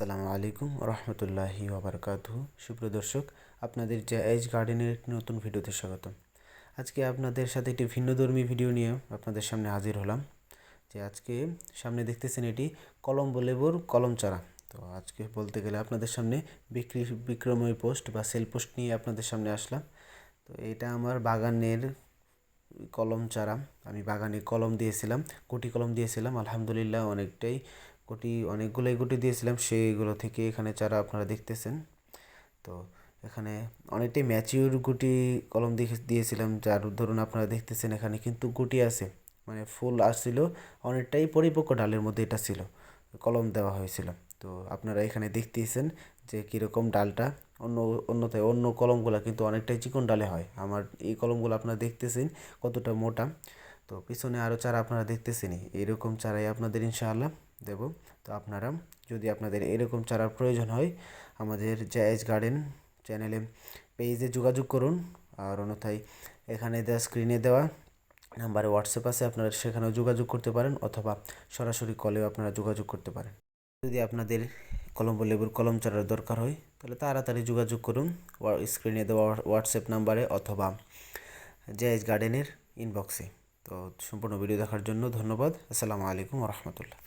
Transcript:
আসসালামু আলাইকুম রহমতুল্লাহি ওবরকাতু সুপ্রিয় দর্শক, আপনাদের এজ গার্ডেনের একটি নতুন ভিডিওতে স্বাগতম। আজকে আপনাদের সাথে একটি ভিন্নধর্মী ভিডিও নিয়ে আপনাদের সামনে হাজির হলাম। যে আজকে সামনে দেখতেছেন এটি কলম্বো লেবুর কলম চারা। তো আজকে বলতে গেলে আপনাদের সামনে বিক্রি, বিক্রময় পোস্ট বা সেল পোস্ট নিয়ে আপনাদের সামনে আসলাম। তো এটা আমার বাগানের কলম চারা। আমি বাগানে কলম দিয়েছিলাম গুটি কলম দিয়েছিলাম। আলহামদুলিল্লাহ অনেকটাই গুটি, অনেকগুলোই গুটি দিয়েছিলাম, সেইগুলো থেকে এখানে চারা আপনারা দেখতেছেন। তো এখানে অনেকটাই ম্যাচিউর গুটি কলম দেখে দিয়েছিলাম, যার ধরুন আপনারা দেখতেছেন এখানে কিন্তু গুটি আছে। মানে ফুল আসছিল, অনেকটাই পরিপক্ক ডালের মধ্যে এটা ছিল, কলম দেওয়া হয়েছিল। তো আপনারা এখানে দেখতেছেন যে কীরকম ডালটা, অন্য, অন্যথায় অন্য কলমগুলো কিন্তু অনেকটাই চিকন ডালে হয়। আমার এই কলমগুলো আপনারা দেখতেছেন কতটা মোটা। তো পিছনে আরও চারা আপনারা দেখতেছেনই, এরকম চারাই আপনাদের ইনশাআল্লাহ দেব। তো আপনারা যদি আপনাদের এরকম চারার প্রয়োজন হয়, আমাদের জায়েজ গার্ডেন চ্যানেলে পেজে যোগাযোগ করুন। আর অন্যথায় এখানে দেওয়া স্ক্রিনে দেওয়া নাম্বারে হোয়াটসঅ্যাপ আছে, আপনারা সেখানেও যোগাযোগ করতে পারেন অথবা সরাসরি কলেও আপনারা যোগাযোগ করতে পারেন। যদি আপনাদের কলম্বো লেবুর কলম চারার দরকার হয়, তাহলে তাড়াতাড়ি যোগাযোগ করুন। স্ক্রিনে দেওয়া হোয়াটসঅ্যাপ নাম্বারে অথবা জায়েজ গার্ডেনের ইনবক্সে তো সম্পূর্ণ ভিডিও দেখার জন্য ধন্যবাদ। আসসালামু আলাইকুম রহমতুল্লাহ।